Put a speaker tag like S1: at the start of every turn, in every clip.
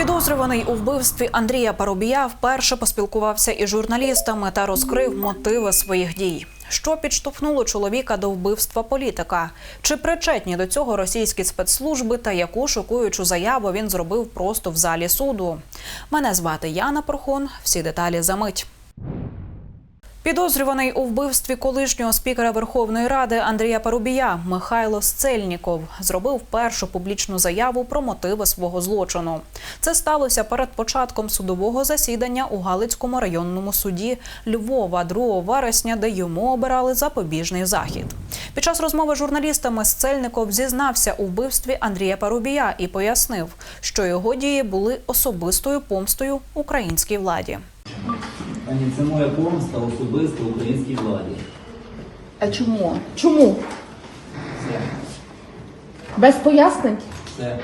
S1: Підозрюваний у вбивстві Андрія Парубія вперше поспілкувався із журналістами та розкрив мотиви своїх дій. Що підштовхнуло чоловіка до вбивства політика? Чи причетні до цього російські спецслужби та яку шокуючу заяву він зробив просто в залі суду? Мене звати Яна Прохон. Всі деталі за мить. Підозрюваний у вбивстві колишнього спікера Верховної Ради Андрія Парубія Михайло Сцельніков зробив першу публічну заяву про мотиви свого злочину. Це сталося перед початком судового засідання у Галицькому районному суді Львова 2 вересня, де йому обирали запобіжний захід. Під час розмови з журналістами Сцельников зізнався у вбивстві Андрія Парубія і пояснив, що його дії були особистою помстою українській владі.
S2: Пані, це моя помста особисто українській владі.
S3: А чому? Чому?
S2: Все.
S3: Без пояснень?
S2: Все.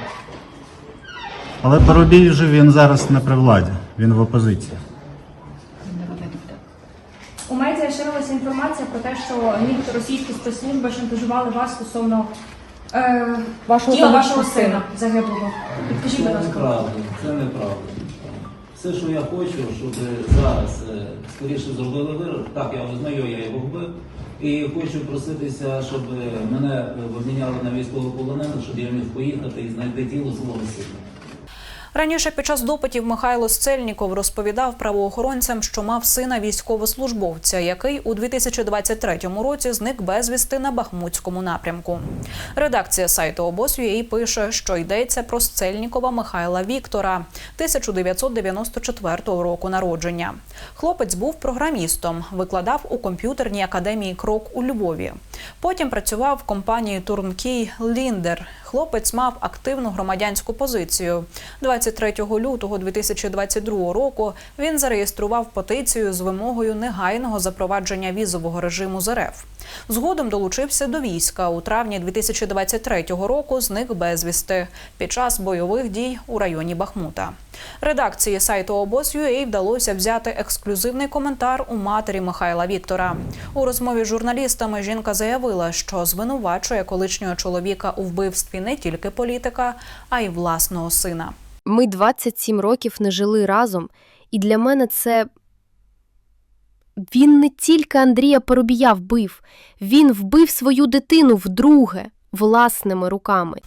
S4: Але Парубій же він зараз не при владі, він в опозиції.
S5: У медіа ширилася інформація про те, що нібито російські спецслужби шантажували вас стосовно е,
S3: Вашого
S5: тіла
S3: сина.
S5: вашого сина загиблого. Підкажіть,
S2: Це
S5: будь ласка.
S2: неправда. Це неправда. Все, що я хочу, щоб зараз е, скоріше зробили вирок. Так, я визнаю, я його вбив. І хочу проситися, щоб мене виміняли обміняли на військовополонених, щоб я міг поїхати і знайти тіло свого сина.
S1: Раніше під час допитів Михайло Сцельніков розповідав правоохоронцям, що мав сина військовослужбовця, який у 2023 році зник безвісти на Бахмутському напрямку. Редакція сайту обоз.ua пише, що йдеться про Сцельнікова Михайла Віктора 1994 року народження. Хлопець був програмістом, викладав у комп'ютерній академії Крок у Львові. Потім працював в компанії Турнкій Ліндер. Хлопець мав активну громадянську позицію. 23 лютого 2022 року він зареєстрував петицію з вимогою негайного запровадження візового режиму з РФ. Згодом долучився до війська. У травні 2023 року зник безвісти під час бойових дій у районі Бахмута. Редакції сайту обоз.ua вдалося взяти ексклюзивний коментар у матері Михайла Віктора. У розмові з журналістами жінка заявила, що звинувачує колишнього чоловіка у вбивстві не тільки політика, а й власного сина.
S6: Ми 27 років не жили разом, і для мене це. Він не тільки Андрія Парубія вбив, він вбив свою дитину вдруге, власними руками.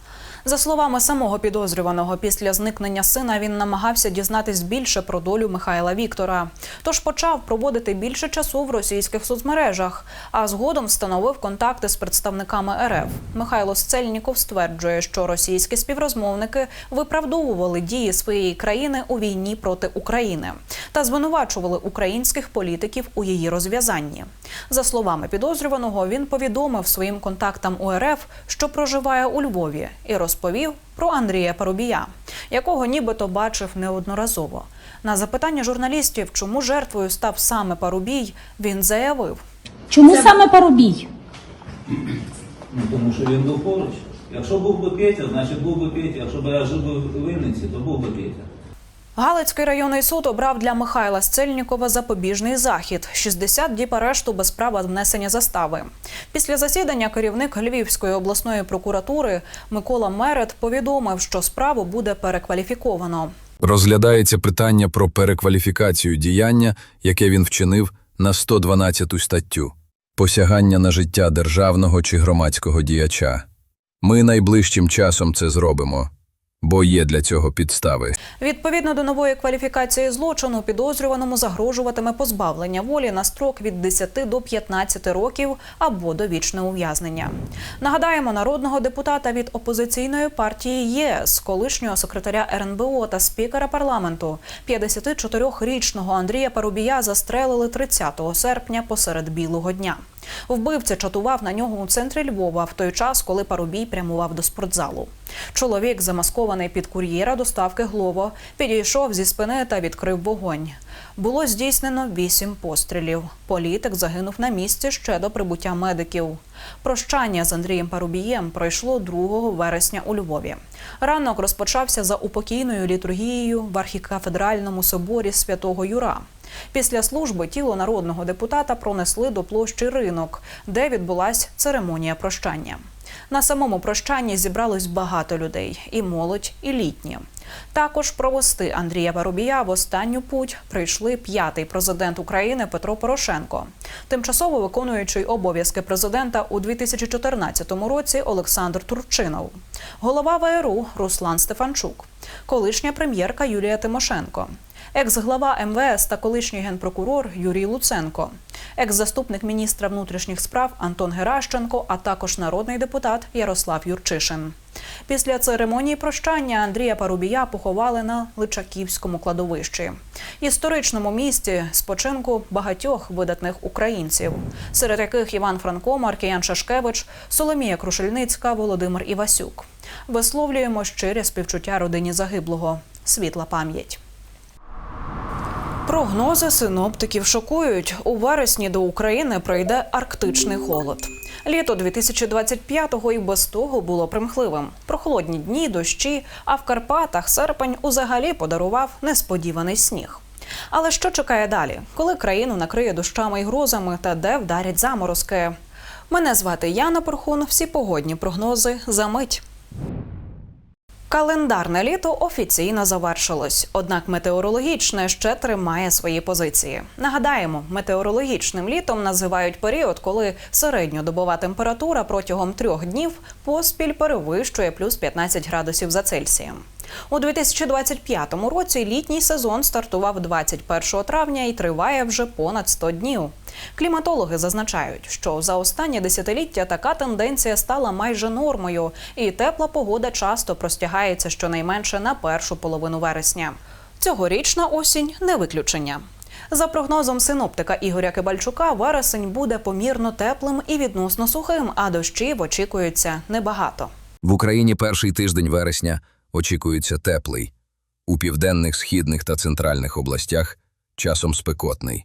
S1: За словами самого підозрюваного, після зникнення сина він намагався дізнатись більше про долю Михайла Віктора. Тож почав проводити більше часу в російських соцмережах, а згодом встановив контакти з представниками РФ. Михайло Сцельніков стверджує, що російські співрозмовники виправдовували дії своєї країни у війні проти України та звинувачували українських політиків у її розв'язанні. За словами підозрюваного, він повідомив своїм контактам у РФ, що проживає у Львові, і розповів про Андрія Парубія, якого нібито бачив неодноразово. На запитання журналістів, чому жертвою став саме Парубій, він заявив.
S7: Чому саме Парубій?
S2: Ну, тому що він був поруч. Якщо був би Петя, значить був би Петя. Якщо б я жив би в Вінниці, то був би Петя.
S1: Галицький районний суд обрав для Михайла Сцельнікова запобіжний захід 60 діб арешту без права внесення застави. Після засідання керівник Львівської обласної прокуратури Микола Мерет повідомив, що справу буде перекваліфіковано.
S8: Розглядається питання про перекваліфікацію діяння, яке він вчинив на 112 статтю посягання на життя державного чи громадського діяча. Ми найближчим часом це зробимо, бо є для цього підстави.
S1: Відповідно до нової кваліфікації злочину, підозрюваному загрожуватиме позбавлення волі на строк від 10 до 15 років або довічне ув'язнення. Нагадаємо, народного депутата від опозиційної партії ЄС, колишнього секретаря РНБО та спікера парламенту, 54-річного Андрія Парубія застрелили 30 серпня посеред білого дня. Вбивця чатував на нього у центрі Львова в той час, коли Парубій прямував до спортзалу. Чоловік, замаскований під кур'єра доставки Глово, підійшов зі спини та відкрив вогонь. Було здійснено вісім пострілів. Політик загинув на місці ще до прибуття медиків. Прощання з Андрієм Парубієм пройшло 2 вересня у Львові. Ранок розпочався за упокійною літургією в архікафедральному соборі святого Юра. Після служби тіло народного депутата пронесли до площі ринок, де відбулась церемонія прощання. На самому прощанні зібралось багато людей і молодь, і літні. Також провести Андрія Парубія в останню путь прийшли п'ятий президент України Петро Порошенко, тимчасово виконуючий обов'язки президента у 2014 році Олександр Турчинов, голова ВРУ Руслан Стефанчук, колишня прем'єрка Юлія Тимошенко, екс-глава МВС та колишній генпрокурор Юрій Луценко, екс-заступник міністра внутрішніх справ Антон Геращенко, а також народний депутат Ярослав Юрчишин. Після церемонії прощання Андрія Парубія поховали на Личаківському кладовищі, історичному місті спочинку багатьох видатних українців, серед яких Іван Франко, Маркіян Шашкевич, Соломія Крушельницька, Володимир Івасюк. Висловлюємо щире співчуття родині загиблого. Світла пам'ять. Прогнози синоптиків шокують. У вересні до України прийде арктичний холод. Літо 2025-го і без того було примхливим. Прохолодні дні, дощі, а в Карпатах серпень узагалі подарував несподіваний сніг. Але що чекає далі, коли країну накриє дощами і грозами та де вдарять заморозки? Мене звати Яна Порхун. Всі погодні прогнози за мить. Календарне літо офіційно завершилось, однак метеорологічне ще тримає свої позиції. Нагадаємо, метеорологічним літом називають період, коли середньодобова температура протягом трьох днів поспіль перевищує плюс 15 градусів за Цельсієм. У 2025 році літній сезон стартував 21 травня і триває вже понад 100 днів. Кліматологи зазначають, що за останнє десятиліття така тенденція стала майже нормою, і тепла погода часто простягається щонайменше на першу половину вересня. Цьогорічна осінь не виключення. За прогнозом синоптика Ігоря Кибальчука, вересень буде помірно теплим і відносно сухим, а дощів очікується небагато.
S8: В Україні перший тиждень вересня очікується теплий. У південних, східних та центральних областях часом спекотний.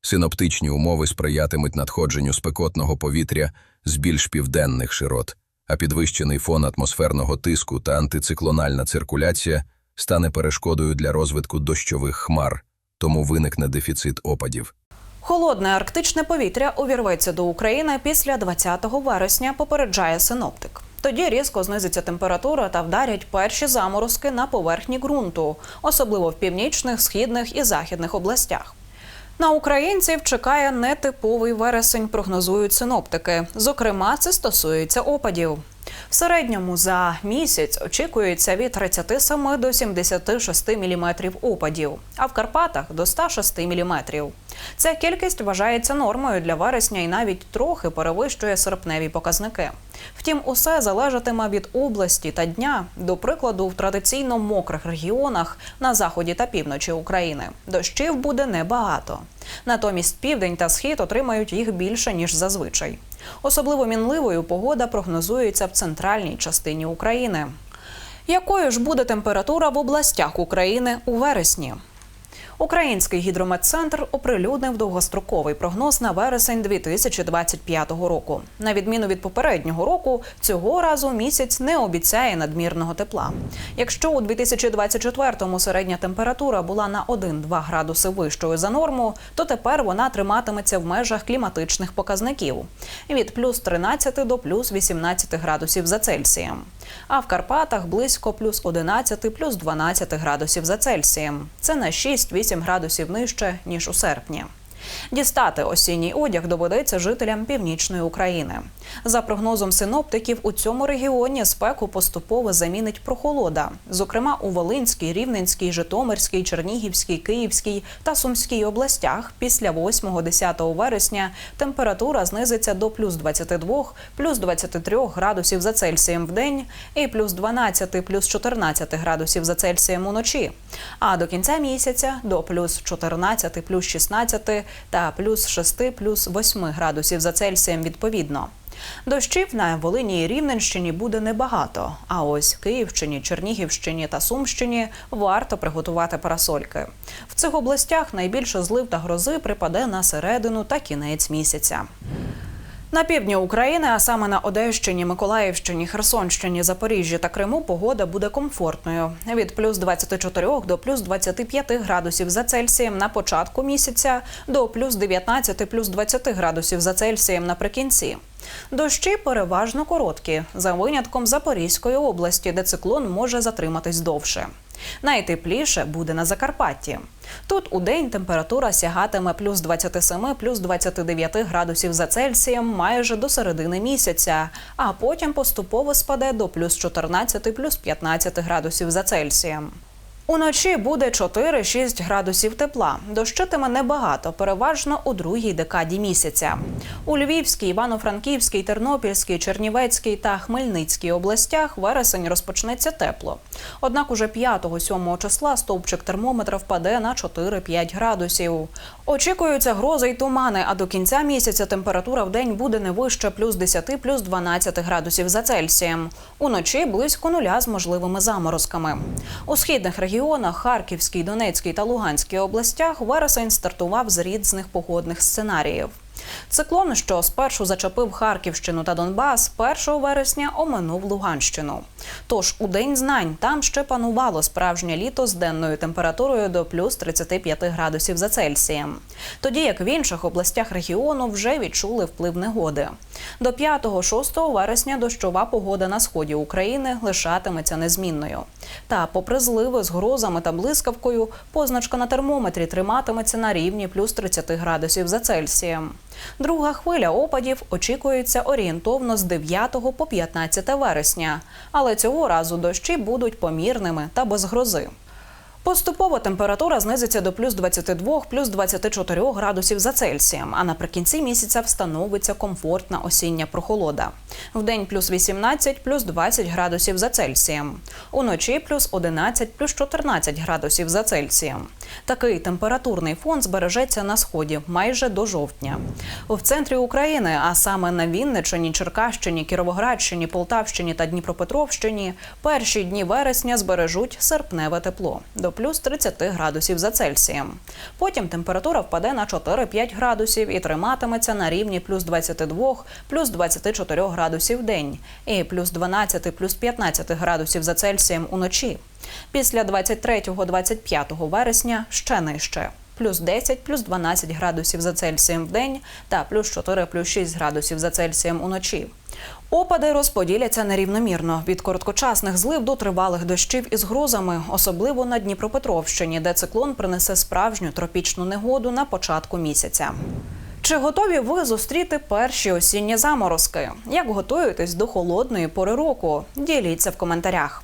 S8: Синоптичні умови сприятимуть надходженню спекотного повітря з більш південних широт, а підвищений фон атмосферного тиску та антициклональна циркуляція стане перешкодою для розвитку дощових хмар, тому виникне дефіцит опадів.
S1: Холодне арктичне повітря увірветься до України після 20 вересня, попереджає синоптик. Тоді різко знизиться температура та вдарять перші заморозки на поверхні ґрунту, особливо в північних, східних і західних областях. На українців чекає нетиповий вересень, прогнозують синоптики. Зокрема, це стосується опадів. В середньому за місяць очікується від 37 до 76 мм опадів, а в Карпатах до 106 мм. Ця кількість вважається нормою для вересня і навіть трохи перевищує серпневі показники. Втім, усе залежатиме від області та дня. До прикладу, в традиційно мокрих регіонах на заході та півночі України дощів буде небагато. Натомість південь та схід отримають їх більше ніж зазвичай. Особливо мінливою погода прогнозується в центральній частині України. Якою ж буде температура в областях України у вересні? Український гідрометцентр оприлюднив довгостроковий прогноз на вересень 2025 року. На відміну від попереднього року, цього разу місяць не обіцяє надмірного тепла. Якщо у 2024-му середня температура була на 1-2 градуси вищою за норму, то тепер вона триматиметься в межах кліматичних показників від плюс 13 до плюс 18 градусів за Цельсієм. А в Карпатах близько плюс 11, плюс 12 градусів за Цельсієм. Це на 6-8 градусів нижче ніж у серпні. Дістати осінній одяг доведеться жителям північної України. За прогнозом синоптиків, у цьому регіоні спеку поступово замінить прохолода, зокрема у Волинській, Рівненській, Житомирській, Чернігівській, Київській та Сумській областях. Після 8-10 вересня температура знизиться до плюс 22, плюс 23 градусів за Цельсієм в день і плюс 12, плюс 14 градусів за Цельсієм уночі. А до кінця місяця до плюс 14, плюс 16 та плюс 6, плюс 8 градусів за Цельсієм відповідно. Дощів на Волині і Рівненщині буде небагато. А ось Київщині, Чернігівщині та Сумщині варто приготувати парасольки. В цих областях найбільше злив та грози припаде на середину та кінець місяця. На півдні України, а саме на Одещині, Миколаївщині, Херсонщині, Запоріжжі та Криму погода буде комфортною від плюс 24 до плюс 25 градусів за Цельсієм на початку місяця до плюс 19 плюс 20 градусів за Цельсієм наприкінці. Дощі переважно короткі, за винятком Запорізької області, де циклон може затриматись довше. Найтепліше буде на Закарпатті. Тут у день температура сягатиме плюс 27, плюс 29 градусів за Цельсієм майже до середини місяця, а потім поступово спаде до плюс 14, плюс 15 градусів за Цельсієм. Уночі буде 4-6 градусів тепла. Дощитиме небагато, переважно у другій декаді місяця. У Львівській, Івано-Франківській, Тернопільській, Чернівецькій та Хмельницькій областях вересень розпочнеться тепло. Однак уже 5-7 числа стовпчик термометра впаде на 4-5 градусів. Очікуються грози й тумани, а до кінця місяця температура в день буде не вище плюс 10, плюс 12 градусів за Цельсієм. Уночі близько нуля з можливими заморозками. У східних регіонах Харківській, Донецькій та Луганській областях вересень стартував з різних погодних сценаріїв. Циклон, що спершу зачепив Харківщину та Донбас, 1 вересня оминув Луганщину. Тож у день знань там ще панувало справжнє літо з денною температурою до плюс 35 градусів за Цельсієм. Тоді як в інших областях регіону вже відчули вплив негоди. До 5-6 вересня дощова погода на сході України лишатиметься незмінною. Та, попри зливи з грозами та блискавкою, позначка на термометрі триматиметься на рівні плюс 30 градусів за Цельсієм. Друга хвиля опадів очікується орієнтовно з 9 по 15 вересня, але цього разу дощі будуть помірними та без грози. Поступово температура знизиться до плюс 22, плюс 24 градусів за Цельсієм, а наприкінці місяця встановиться комфортна осіння прохолода. Вдень плюс 18, плюс 20 градусів за Цельсієм. Уночі плюс 11, плюс 14 градусів за Цельсієм. Такий температурний фон збережеться на сході майже до жовтня. В центрі України, а саме на Вінниччині, Черкащині, Кіровоградщині, Полтавщині та Дніпропетровщині, перші дні вересня збережуть серпневе тепло до плюс 30 градусів за Цельсієм. Потім температура впаде на 4-5 градусів і триматиметься на рівні плюс 22, плюс 24 градусів в день і плюс 12, плюс 15 градусів за Цельсієм уночі. Після 23-25 вересня ще нижче. Плюс 10, плюс 12 градусів за Цельсієм в день та плюс 4, плюс 6 градусів за Цельсієм уночі. Опади розподіляться нерівномірно від короткочасних злив до тривалих дощів із грозами, особливо на Дніпропетровщині, де циклон принесе справжню тропічну негоду на початку місяця. Чи готові ви зустріти перші осінні заморозки? Як готуєтесь до холодної пори року? Діліться в коментарях.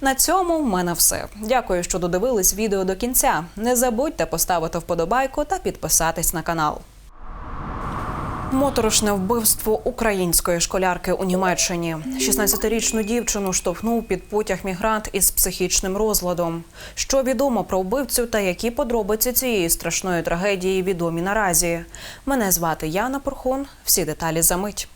S1: На цьому в мене все. Дякую, що додивились відео до кінця. Не забудьте поставити вподобайку та підписатись на канал. Моторошне вбивство української школярки у Німеччині. 16-річну дівчину штовхнув під потяг мігрант із психічним розладом. Що відомо про вбивцю та які подробиці цієї страшної трагедії відомі наразі. Мене звати Яна Порхун. Всі деталі за мить.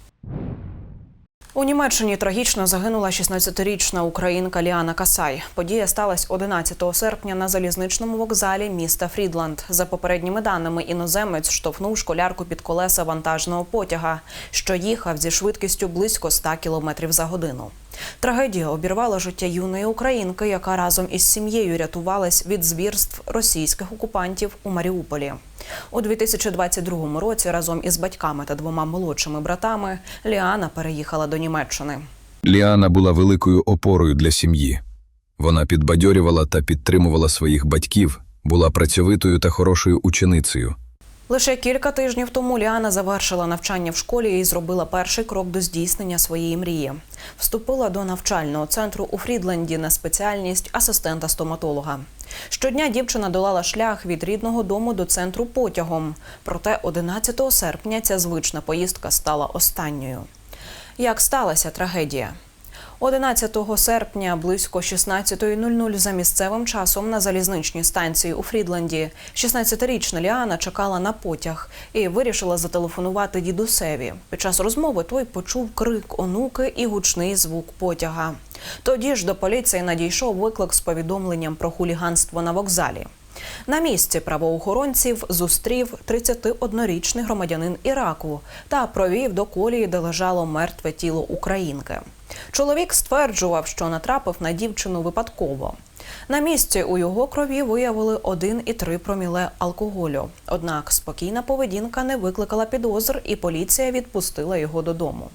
S1: У Німеччині трагічно загинула 16-річна українка Ліана Касай. Подія сталася 11 серпня на залізничному вокзалі міста Фрідланд. За попередніми даними, іноземець штовхнув школярку під колеса вантажного потяга, що їхав зі швидкістю близько 100 км за годину. Трагедія обірвала життя юної українки, яка разом із сім'єю рятувалась від звірств російських окупантів у Маріуполі. У 2022 році разом із батьками та двома молодшими братами Ліана переїхала до Німеччини.
S8: Ліана була великою опорою для сім'ї. Вона підбадьорювала та підтримувала своїх батьків, була працьовитою та хорошою ученицею.
S1: Лише кілька тижнів тому Ліана завершила навчання в школі і зробила перший крок до здійснення своєї мрії. Вступила до навчального центру у Фрідленді на спеціальність асистента стоматолога. Щодня дівчина долала шлях від рідного дому до центру потягом. Проте 11 серпня ця звична поїздка стала останньою. Як сталася трагедія? 11 серпня близько 16.00 за місцевим часом на залізничній станції у Фрідленді 16-річна Ліана чекала на потяг і вирішила зателефонувати дідусеві. Під час розмови той почув крик онуки і гучний звук потяга. Тоді ж до поліції надійшов виклик з повідомленням про хуліганство на вокзалі. На місці правоохоронців зустрів 31-річний громадянин Іраку та провів до колії, де лежало мертве тіло українки. Чоловік стверджував, що натрапив на дівчину випадково. На місці у його крові виявили 1,3 проміле алкоголю. Однак спокійна поведінка не викликала підозр, і поліція відпустила його додому.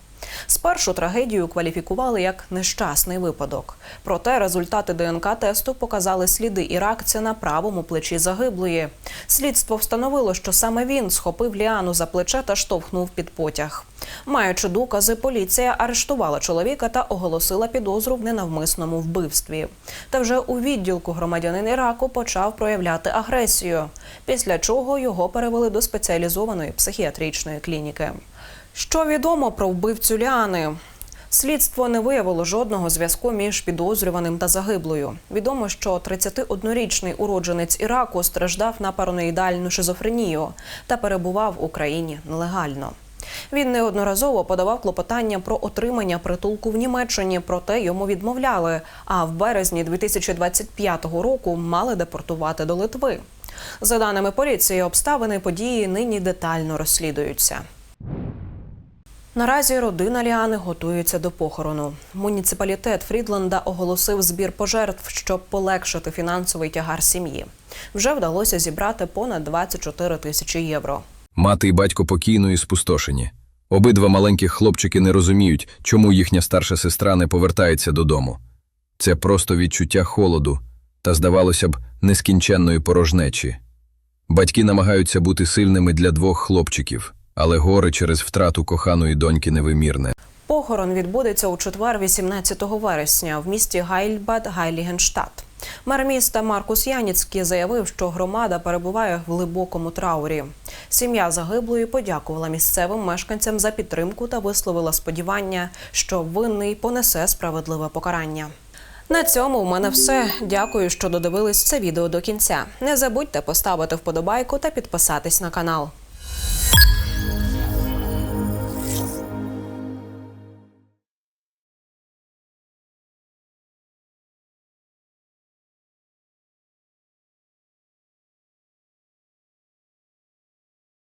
S1: Спершу трагедію кваліфікували як нещасний випадок. Проте результати ДНК-тесту показали сліди іракця на правому плечі загиблої. Слідство встановило, що саме він схопив Ліану за плече та штовхнув під потяг. Маючи докази, поліція арештувала чоловіка та оголосила підозру в ненавмисному вбивстві. Та вже у відділку громадянин Іраку почав проявляти агресію, після чого його перевели до спеціалізованої психіатричної клініки. Що відомо про вбивцю Ліани? Слідство не виявило жодного зв'язку між підозрюваним та загиблою. Відомо, що 31-річний уродженець Іраку страждав на параноїдальну шизофренію та перебував в Україні нелегально. Він неодноразово подавав клопотання про отримання притулку в Німеччині, проте йому відмовляли. А в березні 2025 року мали депортувати до Литви. За даними поліції, обставини події нині детально розслідуються. Наразі родина Ліани готується до похорону. Муніципалітет Фрідленда оголосив збір пожертв, щоб полегшити фінансовий тягар сім'ї. Вже вдалося зібрати понад 24 тисячі євро.
S8: Мати і батько покійної спустошені. Обидва маленьких хлопчики не розуміють, чому їхня старша сестра не повертається додому. Це просто відчуття холоду та, здавалося б, нескінченної порожнечі. Батьки намагаються бути сильними для двох хлопчиків, але горе через втрату коханої доньки невимірне.
S1: Похорон відбудеться у четвер, 18 вересня, в місті Гайльбад Гайлігенштадт. Мер міста Маркус Яніцький заявив, що громада перебуває в глибокому траурі. Сім'я загиблої подякувала місцевим мешканцям за підтримку та висловила сподівання, що винний понесе справедливе покарання. На цьому в мене все. Дякую, що додивились це відео до кінця. Не забудьте поставити вподобайку та підписатись на канал.